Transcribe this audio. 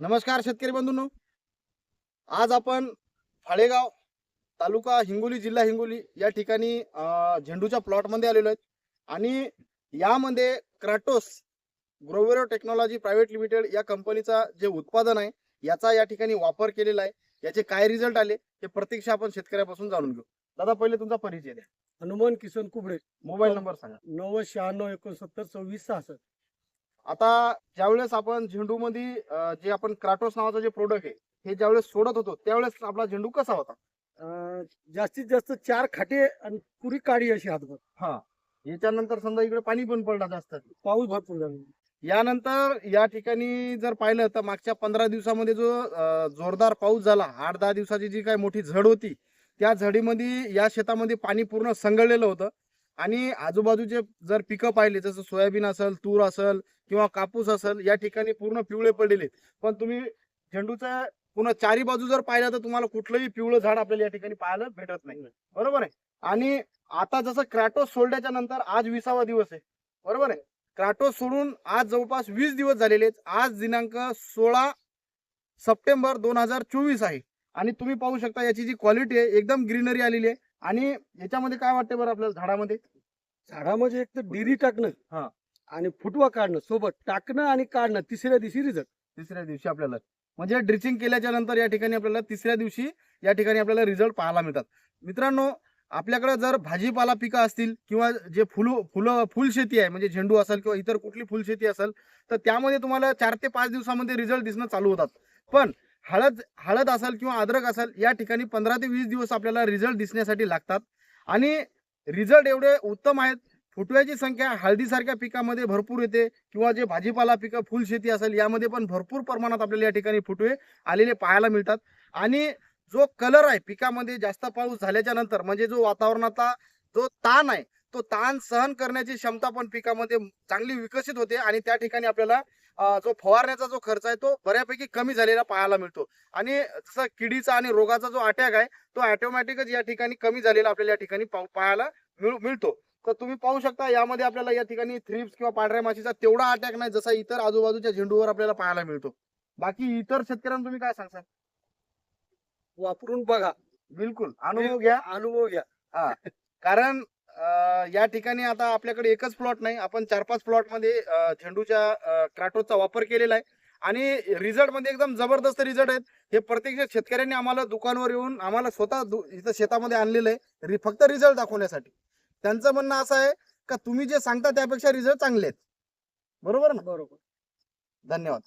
नमस्कार शेतकरी बंधूंनो. आज आपण फाळेगाव तालुका हिंगोली जिल्हा हिंगोली या ठिकाणी झेंडूच्या प्लॉटमध्ये आलेलो आहेत. आणि यामध्ये Kratos Grovero technology private limited या कंपनीचा जे उत्पादन आहे याचा या ठिकाणी वापर केलेला आहे. याचे काय रिझल्ट आले हे प्रत्यक्ष आपण शेतकऱ्यापासून जाणून घेऊ. दादा पहिले तुमचा परिचय द्या. हनुमान किसन कुबडे मोबाईल नंबर सांगा. नव्वद शहाण्णव एकोणसत्तर सव्वीस सहासष्ट. आता ज्यावेळेस आपण झेंडूमध्ये अं, जे आपण क्राटोस नावाचं जे प्रोडक्ट आहे हे ज्यावेळेस सोडत होतो त्यावेळेस आपला झेंडू कसा होता? अं, जास्तीत जास्त चार खाटे आणि पुरी काळी अशी हातभर हा. याच्यानंतर समजा इकडे पाणी पण पडला जास्त. पाऊस भरपूर झाला यानंतर या ठिकाणी जर पाहिलं तर मागच्या पंधरा दिवसामध्ये जो अं, जोरदार पाऊस झाला आठ दहा दिवसाची जी काही मोठी झड होती त्या झडीमध्ये या शेतामध्ये पाणी पूर्ण संगळलेलं होतं. आणि आजूबाजूचे जर पिकं पाहिले जसं सोयाबीन असेल तूर असेल किंवा कापूस असेल या ठिकाणी पूर्ण पिवळे पडलेले पण तुम्ही झेंडूचा पुन्हा चारी बाजू जर पाहिलं तर तुम्हाला कुठलंही पिवळं झाड आपल्याला या ठिकाणी पाहायला भेटत नाही. बरोबर आहे? आणि आता जसं क्रॅटोस सोडल्याच्या नंतर आज विसावा दिवस आहे. बरोबर आहे? क्रॅटोस सोडून आज जवळपास वीस दिवस झालेले आहेत. आज दिनांक सोळा सप्टेंबर दोन हजार चोवीस आहे. आणि तुम्ही पाहू शकता याची जी क्वालिटी आहे एकदम ग्रीनरी आलेली आहे. आणि याच्यामध्ये काय वाटतं बरं आपल्याला झाडामध्ये? झाडामध्ये एक तर डिरी टाकणं हा. आणि फुटवा काढणं सोबत टाकणं आणि काढणं तिसऱ्या दिवशी रिझल्ट. तिसऱ्या दिवशी आपल्याला. म्हणजे ड्रिचिंग केल्याच्यानंतर या ठिकाणी आपल्याला तिसऱ्या दिवशी या ठिकाणी आपल्याला रिझल्ट पाहायला मिळतात. मित्रांनो आपल्याकडे जर भाजीपाला पिकं असतील किंवा जे फुल फुलं फुलशेती आहे म्हणजे झेंडू असेल किंवा इतर कुठली फुलशेती असेल तर त्यामध्ये तुम्हाला चार ते पाच दिवसामध्ये रिझल्ट दिसणं चालू होतात. पण हळद हळद असेल किंवा अद्रक असेल या ठिकाणी पंधरा ते वीस दिवस आपल्याला रिझल्ट दिसण्यासाठी लागतात. आणि रिझल्ट एवढे उत्तम आहेत. फुटव्याची संख्या हळदीसारख्या पिकामध्ये भरपूर येते. किंवा जे भाजीपाला पिकं फुलशेती असेल यामध्ये पण भरपूर प्रमाणात आपल्याला या ठिकाणी फुटवे आलेले पाहायला मिळतात. आणि जो कलर आहे पिकामध्ये जास्त पाऊस झाल्याच्यानंतर म्हणजे जो वातावरणाचा जो ताण आहे तो ताण सहन करण्याची क्षमता पण पिकामध्ये चांगली विकसित होते आणि त्या ठिकाणी आपल्याला जो फवारण्याचा जो खर्च आहे तो बऱ्यापैकी कमी झालेला पाहायला मिळतो. आणि जसं किडीचा आणि रोगाचा जो अटॅक आहे तो ऑटोमॅटिकच या ठिकाणी कमी झालेला आपल्याला या ठिकाणी पाहू- पाहायला मिळू- मिळतो. तर तुम्ही पाहू शकता यामध्ये आपल्याला या ठिकाणी थ्रिप्स किंवा पांढऱ्या माशीचा तेवढा अटॅक नाही जसा इतर आजूबाजूच्या झेंडूवर आपल्याला पाहायला मिळतो. बाकी इतर शेतकऱ्यांना तुम्ही काय सांगता वापरून बघा. बिलकुल. अनुभव घ्या. अनुभव घ्या. कारण अं, या ठिकाणी आता आपल्याकडे एकच प्लॉट नाही आपण चार पाच प्लॉटमध्ये अं, झेंडूच्या क्राटोचा वापर केलेला आहे. आणि रिझल्टमध्ये एकदम जबरदस्त रिझल्ट आहेत. हे प्रत्यक्ष शेतकऱ्यांनी आम्हाला दुकानवर येऊन आम्हाला स्वतः इथं शेतामध्ये आणलेलं आहे. फक्त रिझल्ट दाखवण्यासाठी. त्यांचं म्हणणं असं आहे का तुम्ही जे सांगता त्यापेक्षा रिझल्ट चांगले आहेत. बरोबर ना? बरोबर. धन्यवाद.